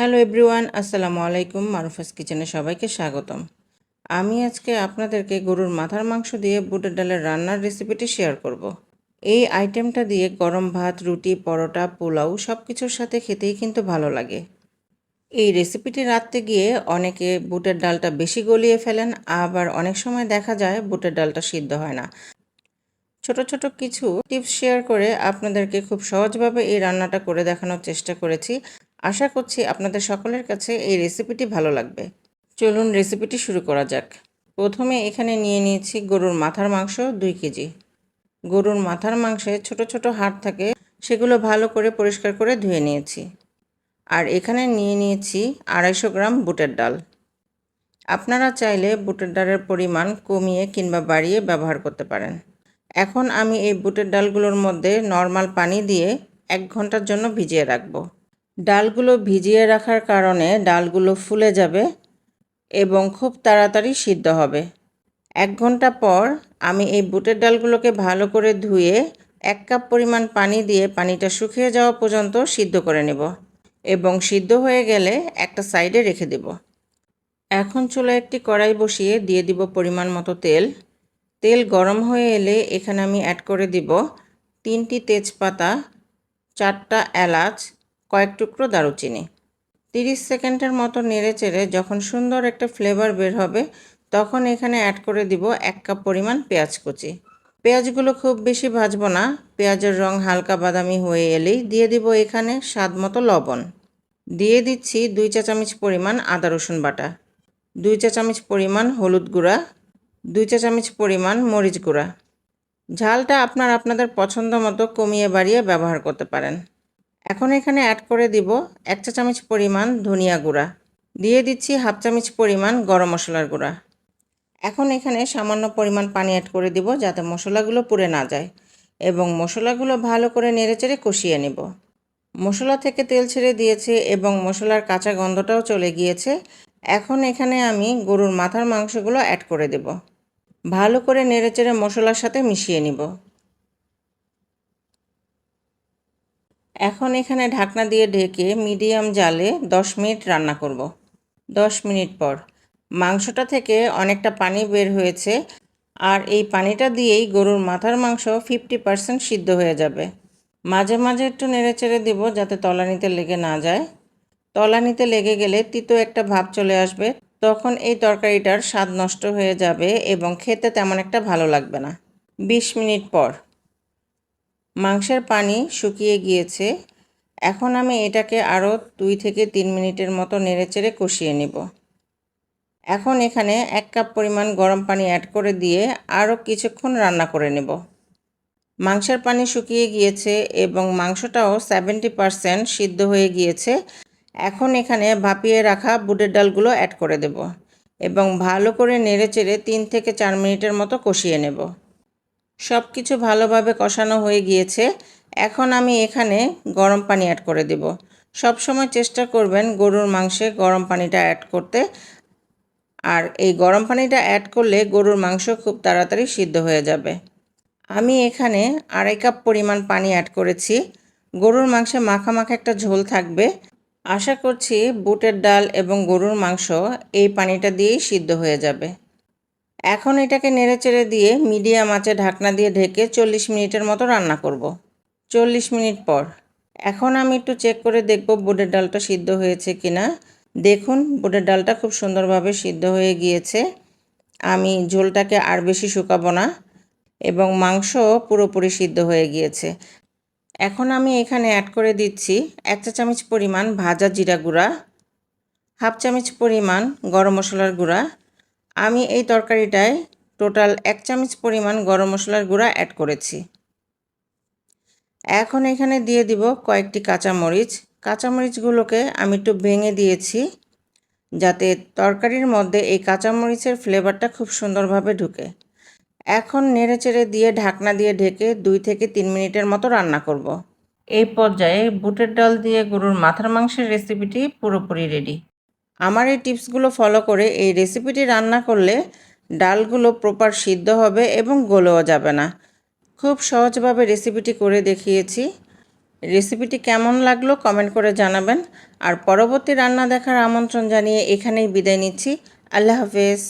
Hello everyone, আসসালামু আলাইকুম মারুফাস কিচেনে সবাইকে স্বাগতম। আমি আজকে আপনাদেরকে গরুর মাথার মাংস দিয়ে বুটের ডালের রান্নার রেসিপিটি শেয়ার করব। এই আইটেমটা দিয়ে গরম ভাত, রুটি, পরোটা, পোলাও সব কিছুর সাথে খেতেই কিন্তু ভালো লাগে। এই রেসিপিটি রাঁধতে গিয়ে অনেকে বুটের ডালটা বেশি গলিয়ে ফেলেন, আবার অনেক সময় দেখা যায় বুটের ডালটা সিদ্ধ হয় না। ছোট ছোট কিছু টিপস শেয়ার করে আপনাদেরকে খুব সহজভাবে এই রান্নাটা করে দেখানোর চেষ্টা করেছি। আশা করছি আপনাদের সকলের কাছে এই রেসিপিটি ভালো লাগবে। চলুন রেসিপিটি শুরু করা যাক। প্রথমে এখানে নিয়ে নিয়েছি গরুর মাথার মাংস দুই কেজি। গরুর মাথার মাংসে ছোট ছোট হাড় থাকে, সেগুলো ভালো করে পরিষ্কার করে ধুয়ে নিয়েছি। আর এখানে নিয়ে নিয়েছি আড়াইশো গ্রাম বুটের ডাল। আপনারা চাইলে বুটের ডালের পরিমাণ কমিয়ে কিংবা বাড়িয়ে ব্যবহার করতে পারেন। এখন আমি এই বুটের ডালগুলোর মধ্যে নর্মাল পানি দিয়ে এক ঘণ্টার জন্য ভিজিয়ে রাখব। ডালগুলো ভিজিয়ে রাখার কারণে ডালগুলো ফুলে যাবে এবং খুব তাড়াতাড়ি সিদ্ধ হবে। এক ঘণ্টা পর আমি এই বুটের ডালগুলোকে ভালো করে ধুয়ে এক কাপ পরিমাণ পানি দিয়ে পানিটা শুকিয়ে যাওয়া পর্যন্ত সিদ্ধ করে নেব এবং সিদ্ধ হয়ে গেলে একটা সাইডে রেখে দেব। এখন চুলা একটি কড়াই বসিয়ে দিয়ে দিব পরিমাণ মতো তেল। তেল গরম হয়ে এলে এখানে আমি অ্যাড করে দিব তিনটি তেজপাতা, চারটা এলাচ কয়েক টুকরো দারুচিনি। তিরিশ সেকেন্ডের মতো নেড়ে চেড়ে যখন সুন্দর একটা ফ্লেভার বের হবে, তখন এখানে অ্যাড করে দিব এক কাপ পরিমাণ পেঁয়াজ কুচি। পেঁয়াজগুলো খুব বেশি ভাজবো না, পেঁয়াজের রং হালকা বাদামি হয়ে এলেই দিয়ে দিব এখানে স্বাদ মতো লবণ। দিয়ে দিচ্ছি দুই চা চামচ পরিমাণ আদা রসুন বাটা, দুই চা চামচ পরিমাণ হলুদ গুঁড়া, দুই চা চামচ পরিমাণ মরিচ গুঁড়া। ঝালটা আপনার আপনাদের পছন্দ মতো কমিয়ে বাড়িয়ে ব্যবহার করতে পারেন। এখন এখানে অ্যাড করে দিব এক চা চামচ পরিমাণ ধনিয়া গুঁড়া। দিয়ে দিচ্ছি হাফ চামচ পরিমাণ গরম মশলার গুঁড়া। এখন এখানে সামান্য পরিমাণ পানি অ্যাড করে দিব যাতে মশলাগুলো পুড়ে না যায় এবং মশলাগুলো ভালো করে নেড়েচেড়ে কষিয়ে নেব। মশলা থেকে তেল ছেড়ে দিয়েছে এবং মশলার কাঁচা গন্ধটাও চলে গিয়েছে। এখন এখানে আমি গরুর মাথার মাংসগুলো অ্যাড করে দেব। ভালো করে নেড়েচেড়ে মশলার সাথে মিশিয়ে নিব। এখন এখানে ঢাকনা দিয়ে ঢেকে মিডিয়াম জালে 10 মিনিট রান্না করব। 10 মিনিট পর। মাংসটা থেকে অনেকটা পানি বের হয়েছে আর এই পানিটা দিয়েই গরুর মাথার মাংস ফিফটি পারসেন্ট সিদ্ধ হয়ে যাবে। মাঝে মাঝে একটু নেড়ে চেড়ে দিব যাতে তলানিতে লেগে না যায়। তলানিতে লেগে গেলে তিতো একটা ভাব চলে আসবে, তখন এই তরকারিটার স্বাদ নষ্ট হয়ে যাবে এবং খেতে তেমন একটা ভালো লাগবে না। 20 মিনিট পর। মাংসের পানি শুকিয়ে গিয়েছে। এখন আমি এটাকে আরও দুই থেকে তিন মিনিটের মতো নেড়েচেড়ে কষিয়ে নিব। এখন এখানে এক কাপ পরিমাণ গরম পানি অ্যাড করে দিয়ে আরও কিছুক্ষণ রান্না করে নেব। মাংসের পানি শুকিয়ে গিয়েছে এবং মাংসটাও সেভেন্টি পারসেন্ট সিদ্ধ হয়ে গিয়েছে। এখন এখানে ভাপিয়ে রাখা বুটের ডালগুলো অ্যাড করে দেব এবং ভালো করে নেড়েচেড়ে তিন থেকে চার মিনিটের মতো কষিয়ে নেব। সব কিছু ভালোভাবে কষানো হয়ে গিয়েছে। এখন আমি এখানে গরম পানি অ্যাড করে দেব। সব সময় চেষ্টা করবেন গরুর মাংসে গরম পানিটা অ্যাড করতে। আর এই গরম পানিটা অ্যাড করলে গরুর মাংস খুব তাড়াতাড়ি সিদ্ধ হয়ে যাবে। আমি এখানে আড়াই কাপ পরিমাণ পানি অ্যাড করেছি। গরুর মাংসে মাখা মাখা একটা ঝোল থাকবে। আশা করছি বুটের ডাল এবং গরুর মাংস এই পানিটা দিয়েই সিদ্ধ হয়ে যাবে। এখন এটাকে নেড়েচেড়ে দিয়ে মিডিয়াম আঁচে ঢাকনা দিয়ে ঢেকে চল্লিশ মিনিটের মতো রান্না করব। চল্লিশ মিনিট পর। এখন আমি একটু চেক করে দেখব বুটের ডালটা সিদ্ধ হয়েছে কি না দেখুন, বুটের ডালটা খুব সুন্দরভাবে সিদ্ধ হয়ে গিয়েছে। আমি ঝোলটাকে আর বেশি শুকাবো না এবং মাংস পুরোপুরি সিদ্ধ হয়ে গিয়েছে। এখন আমি এখানে অ্যাড করে দিচ্ছি এক চা চামচ পরিমাণ ভাজা জিরা গুঁড়া, হাফ চামচ পরিমাণ গরম মশলার গুঁড়া আমি এই তরকারিটায় টোটাল এক চামচ পরিমাণ গরম মশলার গুঁড়া অ্যাড করেছি। এখন এখানে দিয়ে দিব কয়েকটি কাঁচামরিচ। কাঁচামরিচগুলোকে আমি একটু ভেঙে দিয়েছি যাতে তরকারির মধ্যে এই কাঁচামরিচের ফ্লেভারটা খুব সুন্দরভাবে ঢুকে। এখন নেড়েচেড়ে দিয়ে ঢাকনা দিয়ে ঢেকে দুই থেকে তিন মিনিটের মতো রান্না করব। এই পর্যায়ে বুটের ডাল দিয়ে গরুর মাথার মাংসের রেসিপিটি পুরোপুরি রেডি আমার এই টিপসগুলো ফলো করে এই রেসিপিটি রান্না করলে ডালগুলো প্রপার সিদ্ধ হবে এবং গলেও যাবে না। খুব সহজভাবে রেসিপিটি করে দেখিয়েছি। রেসিপিটি কেমন লাগল কমেন্ট করে জানাবেন। আর পরবর্তী রান্না দেখার আমন্ত্রণ জানিয়ে এখানেই বিদায় নিচ্ছি। আল্লাহ হাফেজ।